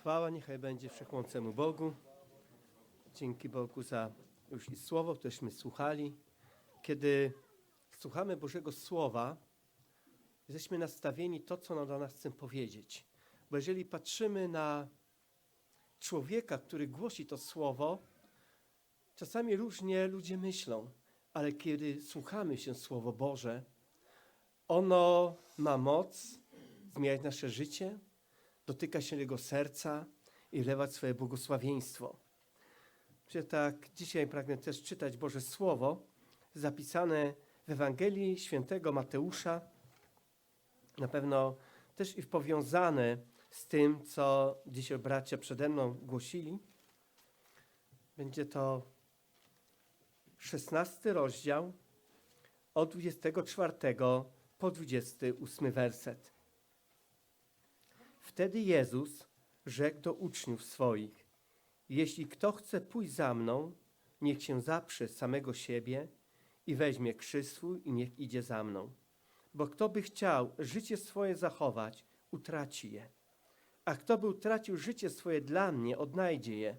Chwała niechaj będzie wszechmocnemu Bogu. Dzięki Bogu za już i słowo, któreśmy słuchali. Kiedy słuchamy Bożego Słowa, jesteśmy nastawieni to, co on do nas chce powiedzieć. Bo jeżeli patrzymy na człowieka, który głosi to słowo, czasami różnie ludzie myślą, ale kiedy słuchamy się Słowo Boże, ono ma moc zmieniać nasze życie, dotyka się Jego serca i wlewać swoje błogosławieństwo. Że tak dzisiaj pragnę też czytać Boże Słowo zapisane w Ewangelii świętego Mateusza, na pewno też i powiązane z tym, co dzisiaj bracia przede mną głosili. Będzie to 16 rozdział od 24 po 28 werset. Wtedy Jezus rzekł do uczniów swoich: Jeśli kto chce pójść za mną, niech się zaprze samego siebie i weźmie krzyż swój i niech idzie za mną. Bo kto by chciał życie swoje zachować, utraci je. A kto by utracił życie swoje dla mnie, odnajdzie je.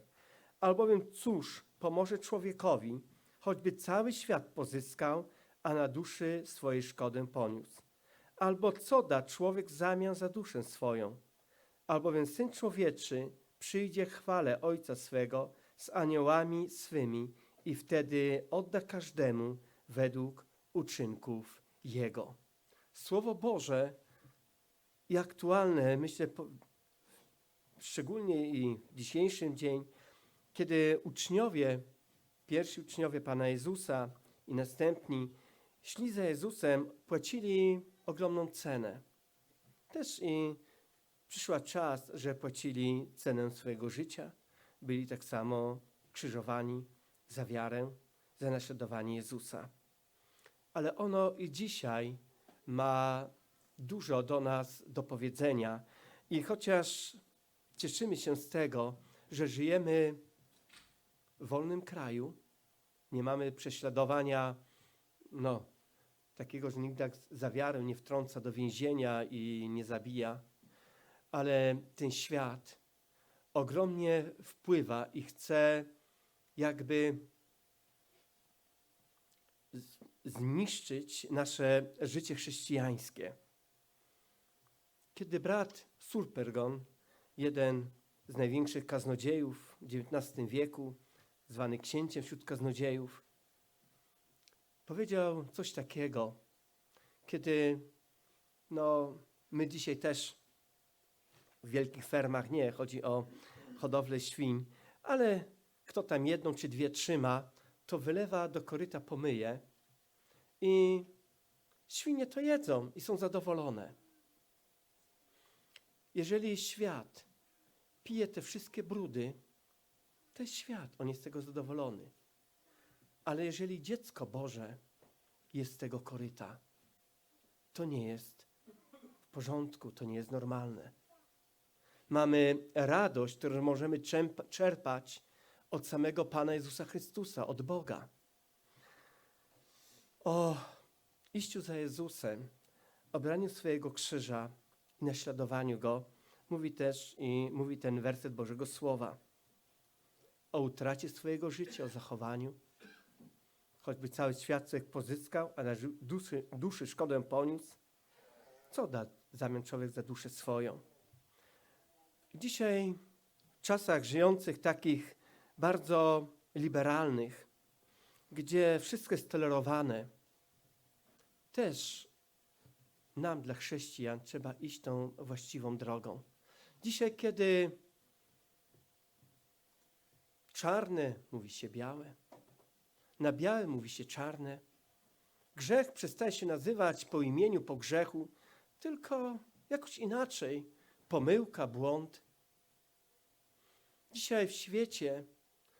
Albowiem cóż pomoże człowiekowi, choćby cały świat pozyskał, a na duszy swojej szkodę poniósł? Albo co da człowiek w zamian za duszę swoją? Albowiem Syn Człowieczy przyjdzie chwale Ojca swego z aniołami swymi i wtedy odda każdemu według uczynków Jego. Słowo Boże i aktualne, myślę, szczególnie i w dzisiejszym dzień, kiedy uczniowie, pierwsi uczniowie Pana Jezusa i następni szli za Jezusem, płacili ogromną cenę. Też i przyszła czas, że płacili cenę swojego życia. Byli tak samo krzyżowani za wiarę, za naśladowanie Jezusa. Ale ono i dzisiaj ma dużo do nas do powiedzenia. I chociaż cieszymy się z tego, że żyjemy w wolnym kraju, nie mamy prześladowania, no, takiego, że nikt tak za wiarę nie wtrąca do więzienia i nie zabija, ale ten świat ogromnie wpływa i chce jakby zniszczyć nasze życie chrześcijańskie. Kiedy brat Surpergon, jeden z największych kaznodziejów w XIX wieku, zwany księciem wśród kaznodziejów, powiedział coś takiego, kiedy no, my dzisiaj też w wielkich fermach nie, chodzi o hodowlę świń, ale kto tam jedną czy dwie trzyma, to wylewa do koryta pomyje i świnie to jedzą i są zadowolone. Jeżeli świat pije te wszystkie brudy, to jest świat, on jest z tego zadowolony. Ale jeżeli dziecko Boże jest z tego koryta, to nie jest w porządku, to nie jest normalne. Mamy radość, którą możemy czerpa- czerpać od samego Pana Jezusa Chrystusa, od Boga. O iściu za Jezusem, obraniu swojego krzyża i naśladowaniu Go, mówi też i mówi ten werset Bożego Słowa. O utracie swojego życia, o zachowaniu. Choćby cały świat człowiek pozyskał, a na duszy, duszy szkodę poniósł, co da zamian człowiek za duszę swoją? Dzisiaj, w czasach żyjących takich bardzo liberalnych, gdzie wszystko jest tolerowane, też nam, dla chrześcijan, trzeba iść tą właściwą drogą. Dzisiaj, kiedy czarne mówi się białe, na białe mówi się czarne, grzech przestaje się nazywać po imieniu, po grzechu, tylko jakoś inaczej, pomyłka, błąd. Dzisiaj w świecie,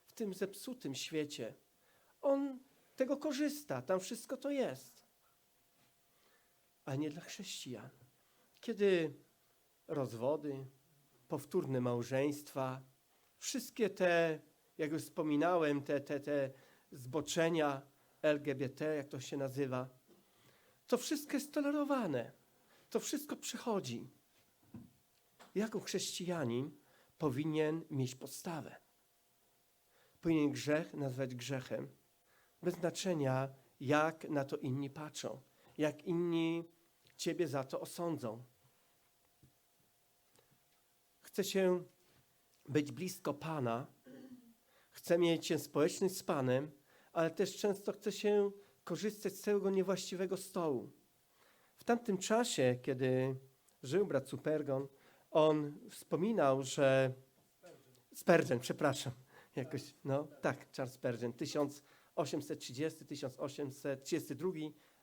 w tym zepsutym świecie, on tego korzysta, tam wszystko to jest. A nie dla chrześcijan. Kiedy rozwody, powtórne małżeństwa, wszystkie te, jak już wspominałem, te, te, te zboczenia LGBT, jak to się nazywa, to wszystko jest tolerowane. To wszystko przychodzi. Jako chrześcijanin powinien mieć podstawę. Powinien grzech nazwać grzechem, bez znaczenia, jak na to inni patrzą, jak inni Ciebie za to osądzą. Chce się być blisko Pana, chce mieć społeczność z Panem, ale też często chce się korzystać z całego niewłaściwego stołu. W tamtym czasie, kiedy żył brat Supergon, on wspominał, że Spurgeon, przepraszam, jakoś, no tak, Charles Spurgeon, 1830, 1832,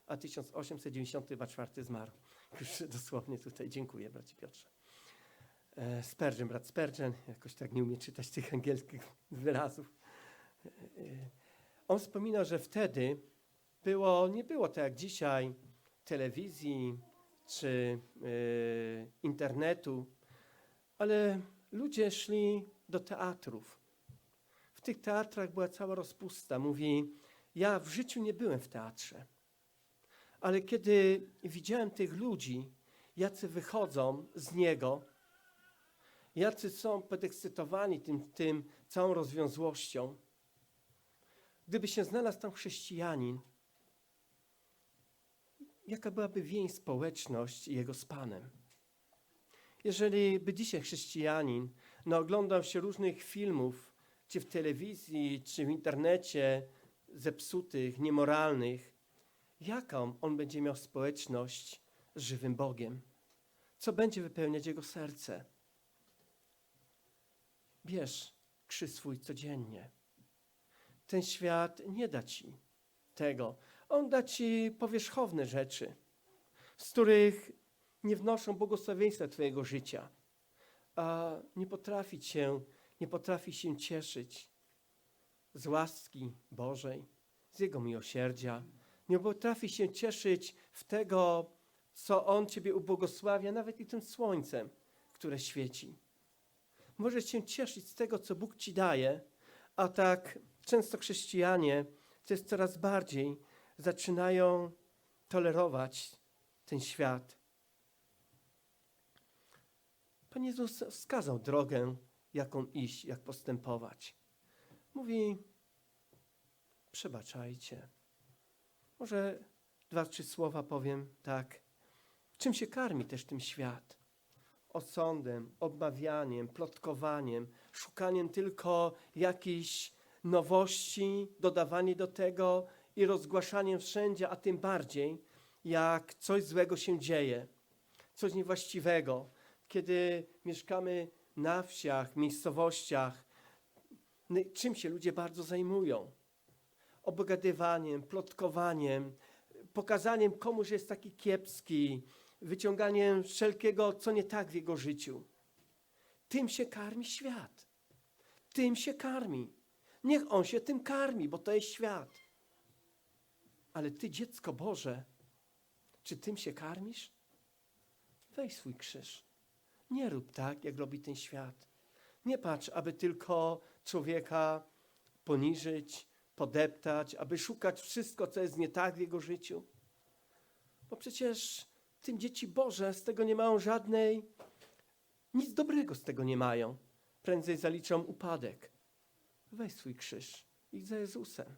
a 1894 zmarł. Już dosłownie tutaj dziękuję, bracie Piotrze. E, Spurgeon, brat Spurgeon, jakoś tak nie umie czytać tych angielskich wyrazów. E, e, On wspominał, że wtedy było, nie było tak jak dzisiaj telewizji czy internetu, ale ludzie szli do teatrów. W tych teatrach była cała rozpusta. Mówi, ja w życiu nie byłem w teatrze, ale kiedy widziałem tych ludzi, jacy wychodzą z niego, jacy są podekscytowani tym, tym całą rozwiązłością, gdyby się znalazł tam chrześcijanin, jaka byłaby więź społeczność jego z Panem? Jeżeli by dzisiaj chrześcijanin no, oglądał się różnych filmów, czy w telewizji, czy w internecie, zepsutych, niemoralnych, jaką on będzie miał społeczność z żywym Bogiem? Co będzie wypełniać jego serce? Bierz krzyż swój codziennie. Ten świat nie da ci tego. On da ci powierzchowne rzeczy, z których nie wnoszą błogosławieństwa Twojego życia, a nie potrafi się, nie potrafi się cieszyć z łaski Bożej, z Jego miłosierdzia. Nie potrafi się cieszyć w tego, co On Ciebie ubłogosławia, nawet i tym słońcem, które świeci. Możesz się cieszyć z tego, co Bóg Ci daje, a tak często chrześcijanie, coraz bardziej, zaczynają tolerować ten świat. Pan Jezus wskazał drogę, jaką iść, jak postępować. Mówi, przebaczajcie. Może dwa, trzy słowa powiem tak. Czym się karmi też tym świat? Osądem, obmawianiem, plotkowaniem, szukaniem tylko jakichś nowości, dodawanie do tego i rozgłaszaniem wszędzie, a tym bardziej, jak coś złego się dzieje, coś niewłaściwego, kiedy mieszkamy na wsiach, miejscowościach, n- czym się ludzie bardzo zajmują? Obgadywaniem, plotkowaniem, pokazaniem komuś, że jest taki kiepski, wyciąganiem wszelkiego, co nie tak w jego życiu. Tym się karmi świat. Tym się karmi. Niech on się tym karmi, bo to jest świat. Ale ty, dziecko Boże, czy tym się karmisz? Weź swój krzyż. Nie rób tak, jak robi ten świat. Nie patrz, aby tylko człowieka poniżyć, podeptać, aby szukać wszystko, co jest nie tak w jego życiu. Bo przecież tym dzieci Boże z tego nie mają żadnej, nic dobrego z tego nie mają. Prędzej zaliczą upadek. Weź swój krzyż. Idź za Jezusem.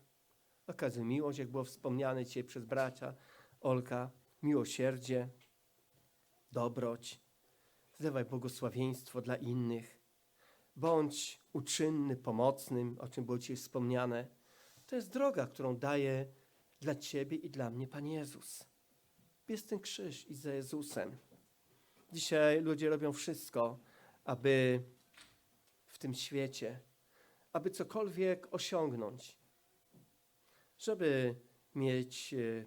Okazuj miłość, jak było wspomniane dzisiaj przez bracia Olka, miłosierdzie, dobroć. Zdawaj błogosławieństwo dla innych. Bądź uczynny, pomocnym, o czym było dzisiaj wspomniane. To jest droga, którą daje dla Ciebie i dla mnie Pan Jezus. Bierz ten krzyż i za Jezusem. Dzisiaj ludzie robią wszystko, aby w tym świecie, aby cokolwiek osiągnąć, żeby mieć e,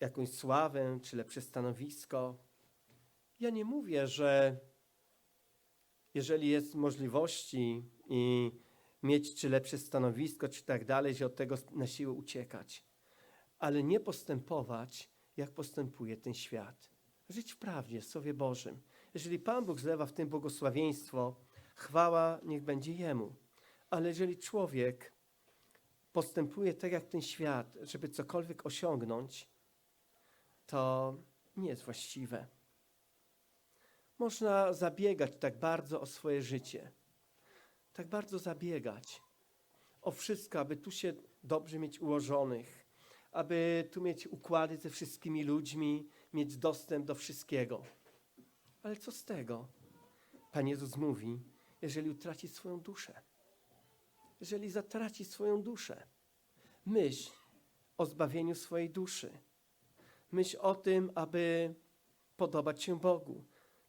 jakąś sławę czy lepsze stanowisko. Ja nie mówię, że jeżeli jest możliwości i mieć czy lepsze stanowisko, czy tak dalej, że od tego na siłę uciekać, ale nie postępować, jak postępuje ten świat. Żyć w prawdzie, w Słowie Bożym. Jeżeli Pan Bóg zlewa w tym błogosławieństwo, chwała niech będzie Jemu. Ale jeżeli człowiek postępuje tak jak ten świat, żeby cokolwiek osiągnąć, to nie jest właściwe. Można zabiegać tak bardzo o swoje życie. Tak bardzo zabiegać o wszystko, aby tu się dobrze mieć ułożonych, aby tu mieć układy ze wszystkimi ludźmi, mieć dostęp do wszystkiego. Ale co z tego? Pan Jezus mówi, jeżeli utraci swoją duszę, jeżeli zatraci swoją duszę, myśl o zbawieniu swojej duszy. Myśl o tym, aby podobać się Bogu.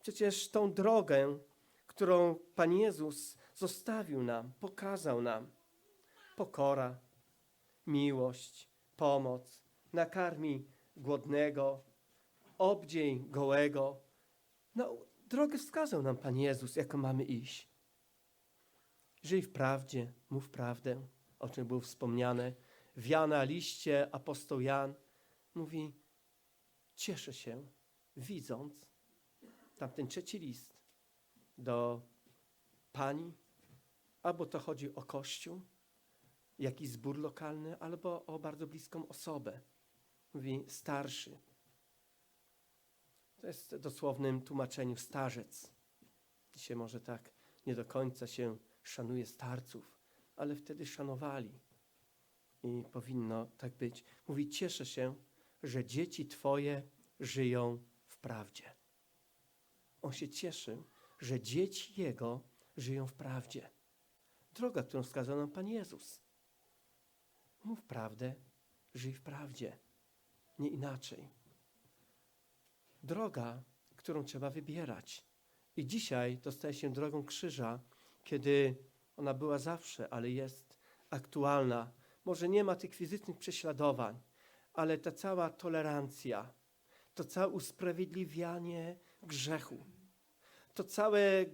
Przecież tą drogę, którą Pan Jezus zostawił nam, pokazał nam, pokora, miłość, pomoc, nakarmi głodnego, obdziej gołego. No, drogę wskazał nam Pan Jezus, jaką mamy iść. Żyj w prawdzie, mów prawdę, o czym było wspomniane. W Jana liście apostoł Jan mówi, cieszę się, widząc tamten trzeci list do pani, albo to chodzi o kościół, jakiś zbór lokalny, albo o bardzo bliską osobę. Mówi starszy. To jest w dosłownym tłumaczeniu starzec. Dzisiaj może tak nie do końca się szanuje starców, ale wtedy szanowali. I powinno tak być. Mówi, cieszę się, że dzieci Twoje żyją w prawdzie. On się cieszył, że dzieci Jego żyją w prawdzie. Droga, którą wskazał nam Pan Jezus. Mów prawdę, żyj w prawdzie. Nie inaczej. Droga, którą trzeba wybierać. I dzisiaj to staje się drogą krzyża, kiedy ona była zawsze, ale jest aktualna. Może nie ma tych fizycznych prześladowań, ale ta cała tolerancja, to całe usprawiedliwianie grzechu, to całe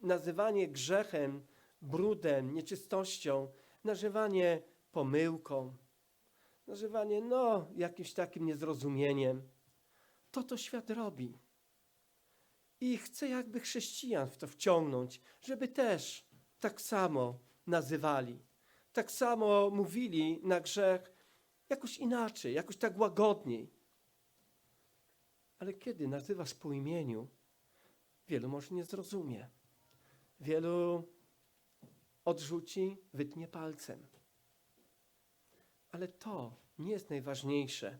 nazywanie grzechem, brudem, nieczystością, nazywanie pomyłką, nazywanie, no, jakimś takim niezrozumieniem. To to świat robi. I chce jakby chrześcijan w to wciągnąć, żeby też tak samo nazywali, tak samo mówili na grzech jakoś inaczej, jakoś tak łagodniej. Ale kiedy nazywasz po imieniu, wielu może nie zrozumie. Wielu odrzuci, wytnie palcem. Ale to nie jest najważniejsze,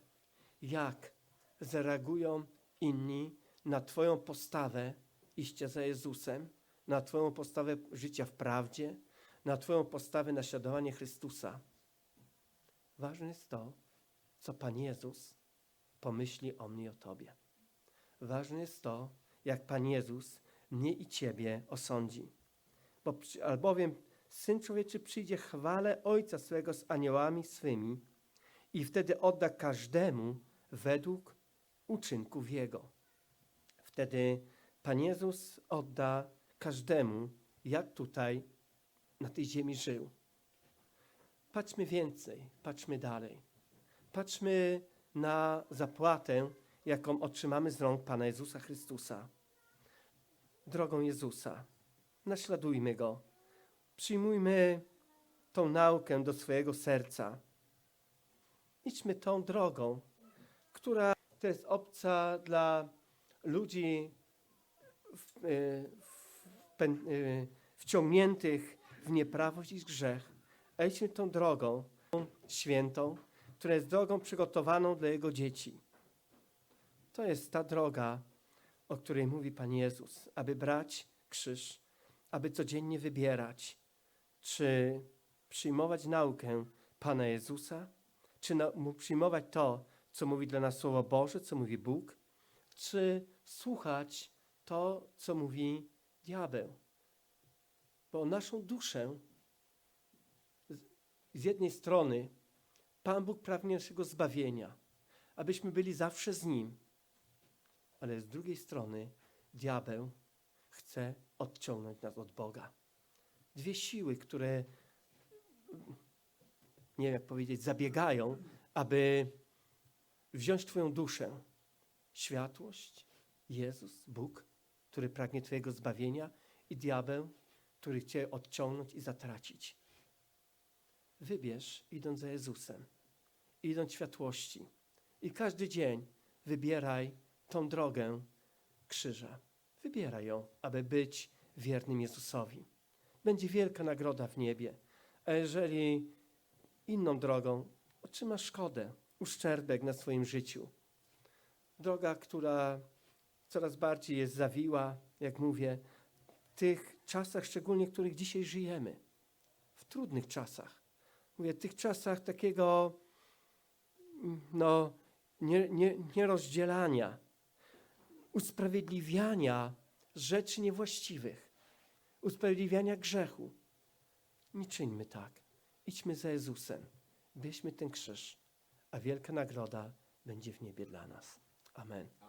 jak zareagują inni na Twoją postawę iścia za Jezusem, na Twoją postawę życia w prawdzie, na Twoją postawę naśladowania Chrystusa. Ważne jest to, co Pan Jezus pomyśli o mnie i o Tobie. Ważne jest to, jak Pan Jezus mnie i Ciebie osądzi. Bo, albowiem Syn Człowieczy przyjdzie chwale Ojca swego z aniołami swymi i wtedy odda każdemu według uczynków Jego. Wtedy Pan Jezus odda każdemu, jak tutaj na tej ziemi żył. Patrzmy więcej, patrzmy dalej. Patrzmy na zapłatę, jaką otrzymamy z rąk Pana Jezusa Chrystusa. Drogą Jezusa. Naśladujmy Go. Przyjmujmy tą naukę do swojego serca. Idźmy tą drogą, która to jest obca dla ludzi w, y, w, pę- y, wciągniętych w nieprawość i grzech. A idźmy tą drogą świętą, która jest drogą przygotowaną dla Jego dzieci. To jest ta droga, o której mówi Pan Jezus, aby brać krzyż, aby codziennie wybierać, czy przyjmować naukę Pana Jezusa, czy przyjmować to, co mówi dla nas Słowo Boże, co mówi Bóg, czy słuchać to, co mówi diabeł. Bo naszą duszę z jednej strony Pan Bóg pragnie naszego zbawienia, abyśmy byli zawsze z Nim, ale z drugiej strony diabeł chce odciągnąć nas od Boga. Dwie siły, które, nie wiem jak powiedzieć, zabiegają, aby wziąć Twoją duszę. Światłość, Jezus, Bóg, który pragnie Twojego zbawienia i diabeł, który chce odciągnąć i zatracić. Wybierz, idąc za Jezusem, idąc światłości. I każdy dzień wybieraj tą drogę krzyża. wybieraj ją, aby być wiernym Jezusowi. Będzie wielka nagroda w niebie. A jeżeli inną drogą, otrzymasz szkodę, uszczerbek na swoim życiu. Droga, która coraz bardziej jest zawiła, jak mówię, w tych czasach szczególnie, w których dzisiaj żyjemy. W trudnych czasach. Mówię, w tych czasach takiego mm, no, nie, nie, nierozdzielania, usprawiedliwiania rzeczy niewłaściwych, usprawiedliwiania grzechu. Nie czyńmy tak. Idźmy za Jezusem. Bierzmy ten krzyż, a wielka nagroda będzie w niebie dla nas. Amen.